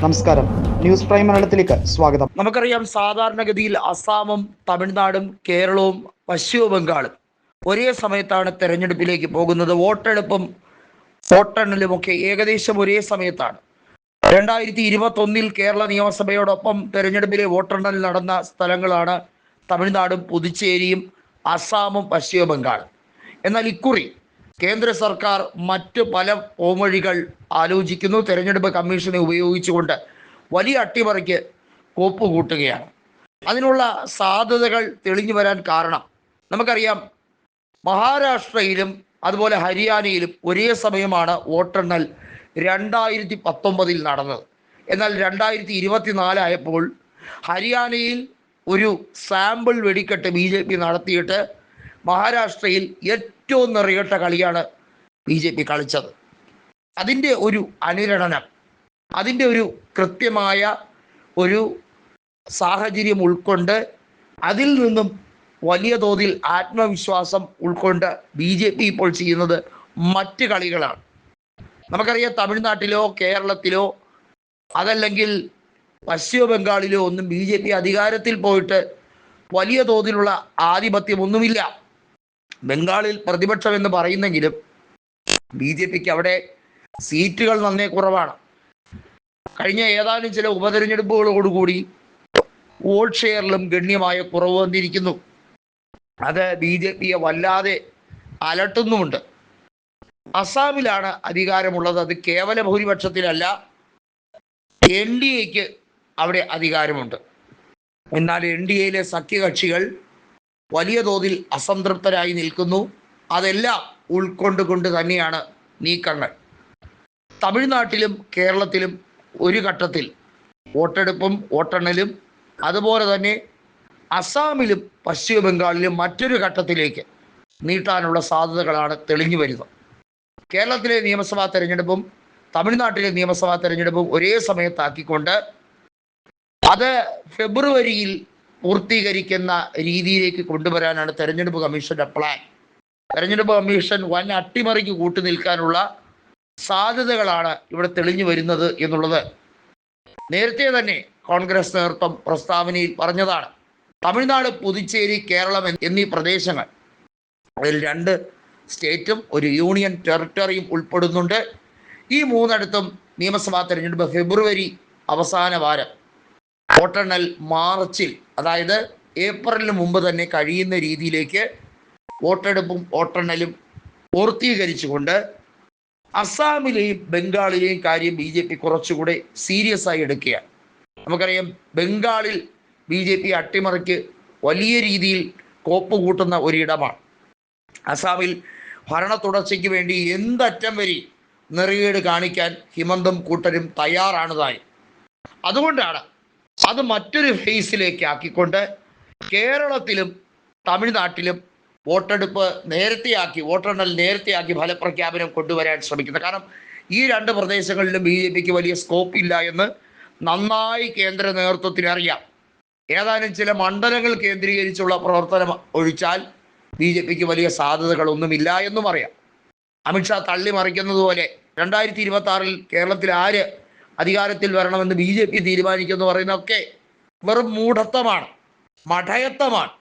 നമസ്കാരം. News prime മലയാളത്തിലേക്ക് സ്വാഗതം. നമുക്കറിയാം സാധാരണഗതിയിൽ അസാമും തമിഴ്നാടും കേരളവും പശ്ചിമ ബംഗാളും ഒരേ സമയത്താണ് തെരഞ്ഞെടുപ്പിലേക്ക് പോകുന്നത്. വോട്ടെടുപ്പും വോട്ടെണ്ണലും ഒക്കെ ഏകദേശം ഒരേ സമയത്താണ്. രണ്ടായിരത്തി ഇരുപത്തി ഒന്നിൽ കേരള നിയമസഭയോടൊപ്പം തെരഞ്ഞെടുപ്പിലെ വോട്ടെണ്ണൽ നടന്ന സ്ഥലങ്ങളാണ് തമിഴ്നാടും പുതുച്ചേരിയും അസാമും പശ്ചിമ ബംഗാളും എന്നാൽ ഇക്കുറി കേന്ദ്ര സർക്കാർ മറ്റ് പല പോംവഴികൾ ആലോചിക്കുന്നു. തെരഞ്ഞെടുപ്പ് കമ്മീഷനെ ഉപയോഗിച്ചുകൊണ്ട് വലിയ അട്ടിമറിക്ക് കോപ്പ് കൂട്ടുകയാണ് അതിനുള്ള സാധ്യതകൾ തെളിഞ്ഞു വരാൻ കാരണം നമുക്കറിയാം മഹാരാഷ്ട്രയിലും അതുപോലെ ഹരിയാനയിലും ഒരേ സമയമാണ് വോട്ടെണ്ണൽ രണ്ടായിരത്തി പത്തൊമ്പതിൽ നടന്നത്. എന്നാൽ രണ്ടായിരത്തി ഇരുപത്തിനാലായപ്പോൾ ഹരിയാനയിൽ ഒരു സാമ്പിൾ വെടിക്കെട്ട് ബി ജെ പി നടത്തിയിട്ട് മഹാരാഷ്ട്രയിൽ ഏറ്റവും നിറയട്ട കളിയാണ് ബി ജെ പി കളിച്ചത്. അതിന്റെ ഒരു അനുരണനം അതിന്റെ ഒരു കൃത്യമായ ഒരു സാഹചര്യം ഉൾക്കൊണ്ട് അതിൽ നിന്നും വലിയ തോതിൽ ആത്മവിശ്വാസം ഉൾക്കൊണ്ട് ബി ജെ പി ഇപ്പോൾ ചെയ്യുന്നത് മറ്റ് കളികളാണ്. നമുക്കറിയാം തമിഴ്നാട്ടിലോ കേരളത്തിലോ അതല്ലെങ്കിൽ പശ്ചിമ ബംഗാളിലോ ഒന്നും ബി ജെ പി അധികാരത്തിൽ പോയിട്ട് വലിയ തോതിലുള്ള ആധിപത്യമൊന്നുമില്ല ബംഗാളിൽ പ്രതിപക്ഷം എന്ന് പറയുന്നെങ്കിലും ബി ജെ പിക്ക് അവിടെ സീറ്റുകൾ നന്നേ കുറവാണ്. കഴിഞ്ഞ ഏതാനും ചില ഉപതെരഞ്ഞെടുപ്പുകളോടുകൂടി വോട്ട് ഷെയറിലും ഗണ്യമായ കുറവ് വന്നിരിക്കുന്നു. അത് ബി ജെ പിയെ വല്ലാതെ അലട്ടുന്നുമുണ്ട്. അസാമിലാണ് അധികാരമുള്ളത്. അത് കേവല ഭൂരിപക്ഷത്തിലല്ല എൻ ഡി എക്ക് അവിടെ അധികാരമുണ്ട്. എന്നാൽ എൻ ഡി എയിലെ സഖ്യകക്ഷികൾ വലിയ തോതിൽ അസംതൃപ്തരായി നിൽക്കുന്നു. അതെല്ലാം ഉൾക്കൊണ്ടുകൊണ്ട് തന്നെയാണ് നീക്കങ്ങൾ. തമിഴ്നാട്ടിലും കേരളത്തിലും ഒരു ഘട്ടത്തിൽ വോട്ടെടുപ്പും വോട്ടെണ്ണലും അതുപോലെ തന്നെ അസാമിലും പശ്ചിമ ബംഗാളിലും മറ്റൊരു ഘട്ടത്തിലേക്ക് നീട്ടാനുള്ള സാധ്യതകളാണ് തെളിഞ്ഞു വരുന്നത്. കേരളത്തിലെ നിയമസഭാ തെരഞ്ഞെടുപ്പും തമിഴ്നാട്ടിലെ നിയമസഭാ തെരഞ്ഞെടുപ്പും ഒരേ സമയത്താക്കിക്കൊണ്ട് അത് ഫെബ്രുവരിയിൽ പൂർത്തീകരിക്കുന്ന രീതിയിലേക്ക് കൊണ്ടുവരാനാണ് തെരഞ്ഞെടുപ്പ് കമ്മീഷന്റെ പ്ലാൻ തെരഞ്ഞെടുപ്പ് കമ്മീഷൻ വൻ അട്ടിമറിക്ക് കൂട്ടു നിൽക്കാനുള്ള സാധ്യതകളാണ് ഇവിടെ തെളിഞ്ഞു വരുന്നത് എന്നുള്ളത്. നേരത്തെ തന്നെ കോൺഗ്രസ് നേതൃത്വം പ്രസ്താവനയിൽ പറഞ്ഞതാണ് തമിഴ്നാട് പുതുച്ചേരി കേരളം എന്നീ പ്രദേശങ്ങൾ. അതിൽ രണ്ട് സ്റ്റേറ്റും ഒരു യൂണിയൻ ടെറിട്ടറിയും ഉൾപ്പെടുന്നുണ്ട്. ഈ മൂന്നിടത്തും നിയമസഭാ തെരഞ്ഞെടുപ്പ് ഫെബ്രുവരി അവസാന വാരം വോട്ടെണ്ണൽ മാർച്ചിൽ അതായത് ഏപ്രിലിന് മുമ്പ് തന്നെ കഴിയുന്ന രീതിയിലേക്ക് വോട്ടെടുപ്പും വോട്ടെണ്ണലും പൂർത്തീകരിച്ചുകൊണ്ട് അസാമിലെയും ബംഗാളിലെയും കാര്യം ബി ജെ പി കുറച്ചുകൂടെ സീരിയസ് ആയി എടുക്കുക നമുക്കറിയാം ബംഗാളിൽ ബി ജെ പി അട്ടിമറിക്ക് വലിയ രീതിയിൽ കോപ്പ് കൂട്ടുന്ന ഒരിടമാണ്. അസാമിൽ ഭരണ തുടർച്ചയ്ക്ക് വേണ്ടി എന്തറ്റം വരി നിറയേട് കാണിക്കാൻ ഹിമന്തും കൂട്ടരും തയ്യാറാണതായി അതുകൊണ്ടാണ് അത് മറ്റൊരു ഫേസിലേക്ക് ആക്കിക്കൊണ്ട് കേരളത്തിലും തമിഴ്നാട്ടിലും വോട്ടെടുപ്പ് നേരത്തെയാക്കി വോട്ടെണ്ണൽ നേരത്തെയാക്കി ഫലപ്രഖ്യാപനം കൊണ്ടുവരാൻ ശ്രമിക്കുന്നത്. കാരണം ഈ രണ്ട് പ്രദേശങ്ങളിലും ബി ജെ പിക്ക് വലിയ സ്കോപ്പ് ഇല്ല എന്ന് നന്നായി കേന്ദ്ര നേതൃത്വത്തിന് അറിയാം. ഏതാനും ചില മണ്ഡലങ്ങൾ കേന്ദ്രീകരിച്ചുള്ള പ്രവർത്തനം ഒഴിച്ചാൽ ബി ജെ പിക്ക് വലിയ സാധ്യതകളൊന്നുമില്ല എന്നും അറിയാം. അമിത്ഷാ തള്ളി മറിക്കുന്നത് പോലെ രണ്ടായിരത്തി ഇരുപത്തി ആറിൽ കേരളത്തിൽ ആര് അധികാരത്തിൽ വരണമെന്ന് ബി ജെ പി തീരുമാനിക്കുമെന്ന് പറയുന്നതൊക്കെ വെറും മൂഢത്വമാണ് മഠയത്വമാണ്.